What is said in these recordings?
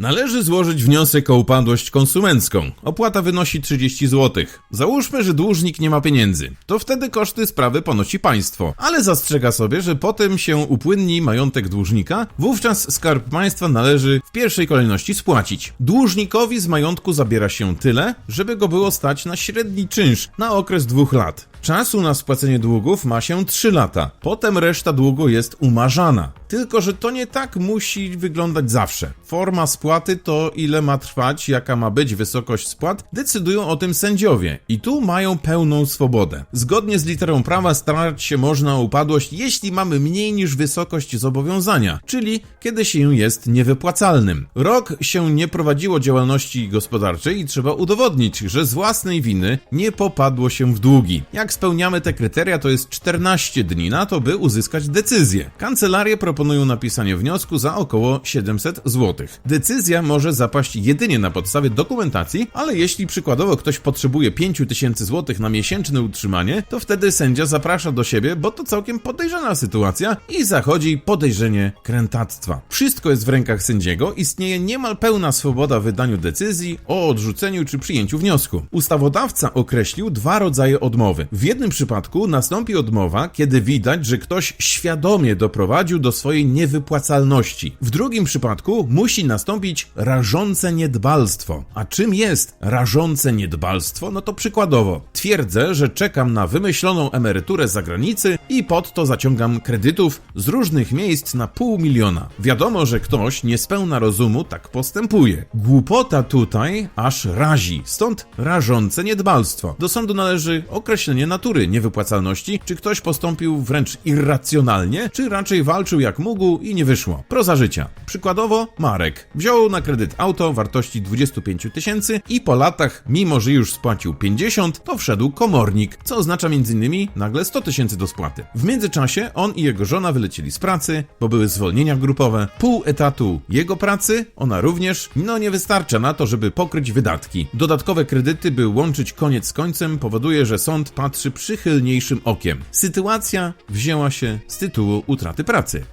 Należy złożyć wniosek o upadłość konsumencką. Opłata wynosi 30 zł. Załóżmy, że dłużnik nie ma pieniędzy. To wtedy koszty sprawy ponosi państwo. Ale zastrzega sobie, że potem się upłynni majątek dłużnika, wówczas skarb państwa należy w pierwszej kolejności spłacić. Dłużnikowi z majątku zabiera się tyle, żeby go było stać na średni czynsz na okres dwóch lat. Czasu na spłacenie długów ma się 3 lata. Potem reszta długu jest umarzana. Tylko, że to nie tak musi wyglądać zawsze. Forma spłaty to ile ma trwać, jaka ma być wysokość spłat, decydują o tym sędziowie i tu mają pełną swobodę. Zgodnie z literą prawa starać się można o upadłość, jeśli mamy mniej niż wysokość zobowiązania, czyli kiedy się jest niewypłacalnym. Rok się nie prowadziło działalności gospodarczej i trzeba udowodnić, że z własnej winy nie popadło się w długi. Jak spełniamy te kryteria, to jest 14 dni na to, by uzyskać decyzję. Kancelarie proponują napisanie wniosku za około 700 zł. Decyzja może zapaść jedynie na podstawie dokumentacji, ale jeśli przykładowo ktoś potrzebuje 5000 zł na miesięczne utrzymanie, to wtedy sędzia zaprasza do siebie, bo to całkiem podejrzana sytuacja i zachodzi podejrzenie krętactwa. Wszystko jest w rękach sędziego, istnieje niemal pełna swoboda w wydaniu decyzji o odrzuceniu czy przyjęciu wniosku. Ustawodawca określił dwa rodzaje odmowy. W jednym przypadku nastąpi odmowa, kiedy widać, że ktoś świadomie doprowadził do swojej niewypłacalności. W drugim przypadku musi nastąpić rażące niedbalstwo. A czym jest rażące niedbalstwo? No to przykładowo, twierdzę, że czekam na wymyśloną emeryturę z zagranicy i pod to zaciągam kredytów z różnych miejsc na pół miliona. Wiadomo, że ktoś niespełna rozumu tak postępuje. Głupota tutaj aż razi, stąd rażące niedbalstwo. Do sądu należy określenie natury niewypłacalności, czy ktoś postąpił wręcz irracjonalnie, czy raczej walczył jak mógł i nie wyszło. Proza życia. Przykładowo, Marek wziął na kredyt auto wartości 25 tysięcy i po latach, mimo że już spłacił 50, to wszedł komornik, co oznacza m.in. nagle 100 tysięcy do spłaty. W międzyczasie on i jego żona wylecieli z pracy, bo były zwolnienia grupowe, pół etatu jego pracy, ona również, no nie wystarcza na to, żeby pokryć wydatki. Dodatkowe kredyty, by łączyć koniec z końcem, powoduje, że sąd patrzy przychylniejszym okiem. Sytuacja wzięła się z tytułu utraty pracy.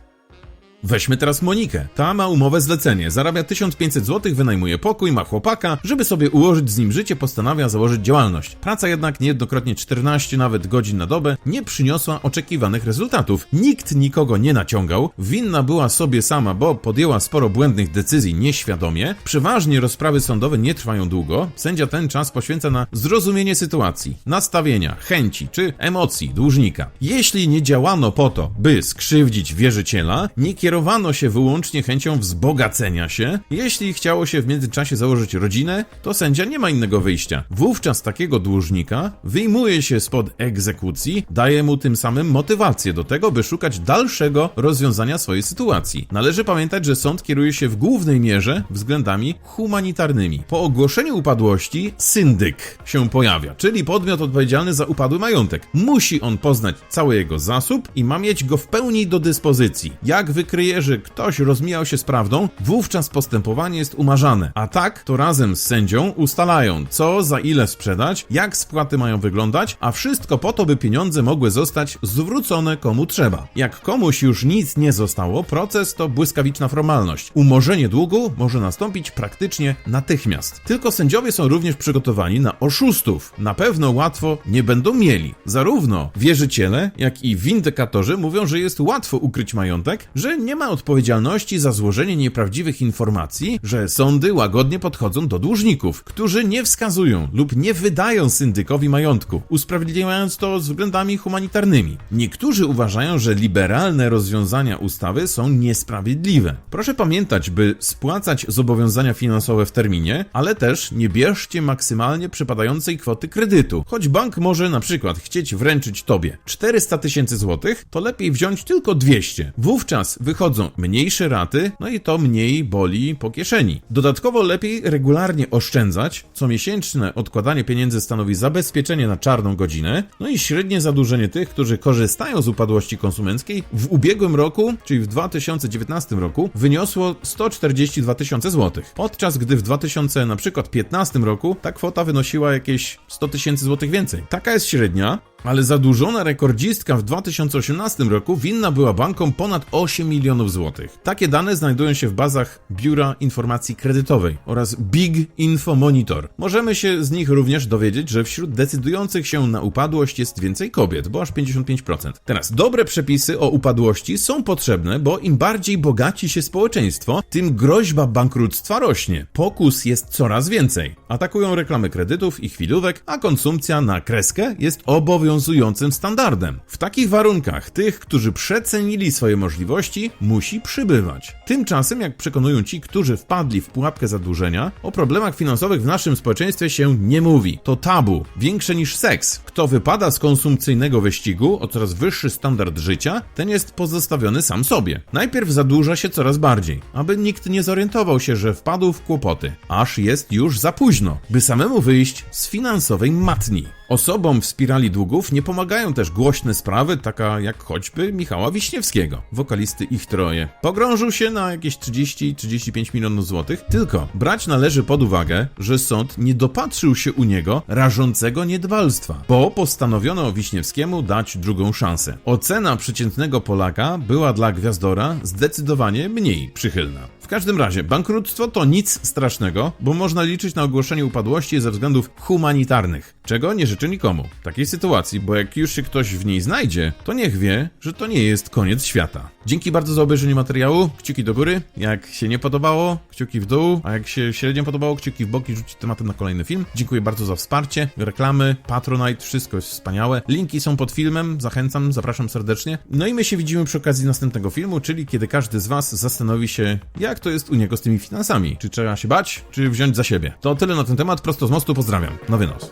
Weźmy teraz Monikę. Ta ma umowę zlecenie, zarabia 1500 zł, wynajmuje pokój, ma chłopaka, żeby sobie ułożyć z nim życie, postanawia założyć działalność. Praca jednak niejednokrotnie 14 nawet godzin na dobę nie przyniosła oczekiwanych rezultatów. Nikt nikogo nie naciągał, winna była sobie sama, bo podjęła sporo błędnych decyzji nieświadomie. Przeważnie rozprawy sądowe nie trwają długo. Sędzia ten czas poświęca na zrozumienie sytuacji, nastawienia, chęci czy emocji dłużnika. Jeśli nie działano po to, by skrzywdzić wierzyciela, nie kierowano się wyłącznie chęcią wzbogacenia się. Jeśli chciało się w międzyczasie założyć rodzinę, to sędzia nie ma innego wyjścia. Wówczas takiego dłużnika wyjmuje się spod egzekucji, daje mu tym samym motywację do tego, by szukać dalszego rozwiązania swojej sytuacji. Należy pamiętać, że sąd kieruje się w głównej mierze względami humanitarnymi. Po ogłoszeniu upadłości syndyk się pojawia, czyli podmiot odpowiedzialny za upadły majątek. Musi on poznać cały jego zasób i ma mieć go w pełni do dyspozycji. Jak wykryje, że ktoś rozmijał się z prawdą, wówczas postępowanie jest umarzane. A tak, to razem z sędzią ustalają, co za ile sprzedać, jak spłaty mają wyglądać, a wszystko po to, by pieniądze mogły zostać zwrócone komu trzeba. Jak komuś już nic nie zostało, proces to błyskawiczna formalność. Umorzenie długu może nastąpić praktycznie natychmiast. Tylko sędziowie są również przygotowani na oszustów. Na pewno łatwo nie będą mieli. Zarówno wierzyciele, jak i windykatorzy mówią, że jest łatwo ukryć majątek, że nie ma odpowiedzialności za złożenie nieprawdziwych informacji, że sądy łagodnie podchodzą do dłużników, którzy nie wskazują lub nie wydają syndykowi majątku, usprawiedliwiając to względami humanitarnymi. Niektórzy uważają, że liberalne rozwiązania ustawy są niesprawiedliwe. Proszę pamiętać, by spłacać zobowiązania finansowe w terminie, ale też nie bierzcie maksymalnie przypadającej kwoty kredytu. Choć bank może na przykład chcieć wręczyć tobie 400 tysięcy złotych, to lepiej wziąć tylko 200. Wówczas wychodzą mniejsze raty, no i to mniej boli po kieszeni. Dodatkowo lepiej regularnie oszczędzać, co miesięczne odkładanie pieniędzy stanowi zabezpieczenie na czarną godzinę, no i średnie zadłużenie tych, którzy korzystają z upadłości konsumenckiej w ubiegłym roku, czyli w 2019 roku, wyniosło 142 tysiące złotych, podczas gdy w 2000 na przykład 15 roku ta kwota wynosiła jakieś 100 tysięcy złotych więcej. Taka jest średnia, Ale zadłużona rekordzistka w 2018 roku winna była bankom ponad 8 milionów złotych. Takie dane znajdują się w bazach Biura Informacji Kredytowej oraz Big Info Monitor. Możemy się z nich również dowiedzieć, że wśród decydujących się na upadłość jest więcej kobiet, bo aż 55%. Teraz, dobre przepisy o upadłości są potrzebne, bo im bardziej bogaci się społeczeństwo, tym groźba bankructwa rośnie. Pokus jest coraz więcej. Atakują reklamy kredytów i chwilówek, a konsumpcja na kreskę jest obowiązującym standardem. W takich warunkach tych, którzy przecenili swoje możliwości, musi przybywać. Tymczasem, jak przekonują ci, którzy wpadli w pułapkę zadłużenia, o problemach finansowych w naszym społeczeństwie się nie mówi. To tabu, większe niż seks. Kto wypada z konsumpcyjnego wyścigu o coraz wyższy standard życia, ten jest pozostawiony sam sobie. Najpierw zadłuża się coraz bardziej, aby nikt nie zorientował się, że wpadł w kłopoty, aż jest już za późno, by samemu wyjść z finansowej matni. Osobom w spirali długów nie pomagają też głośne sprawy, taka jak choćby Michała Wiśniewskiego, wokalisty Ich Troje. Pogrążył się na jakieś 30-35 milionów złotych, tylko brać należy pod uwagę, że sąd nie dopatrzył się u niego rażącego niedbalstwa, bo postanowiono Wiśniewskiemu dać drugą szansę. Ocena przeciętnego Polaka była dla Gwiazdora zdecydowanie mniej przychylna. W każdym razie, bankructwo to nic strasznego, bo można liczyć na ogłoszenie upadłości ze względów humanitarnych, czego nie życzę nikomu. Takiej sytuacji, bo jak już się ktoś w niej znajdzie, to niech wie, że to nie jest koniec świata. Dzięki bardzo za obejrzenie materiału, kciuki do góry, jak się nie podobało, kciuki w dół, a jak się średnio podobało, kciuki w bok i rzucić tematem na kolejny film. Dziękuję bardzo za wsparcie, reklamy, Patronite, wszystko jest wspaniałe. Linki są pod filmem, zachęcam, zapraszam serdecznie. No i my się widzimy przy okazji następnego filmu, czyli kiedy każdy z Was zastanowi się, jak to jest u niego z tymi finansami. Czy trzeba się bać, czy wziąć za siebie. To tyle na ten temat, prosto z mostu, pozdrawiam. Nowy nos.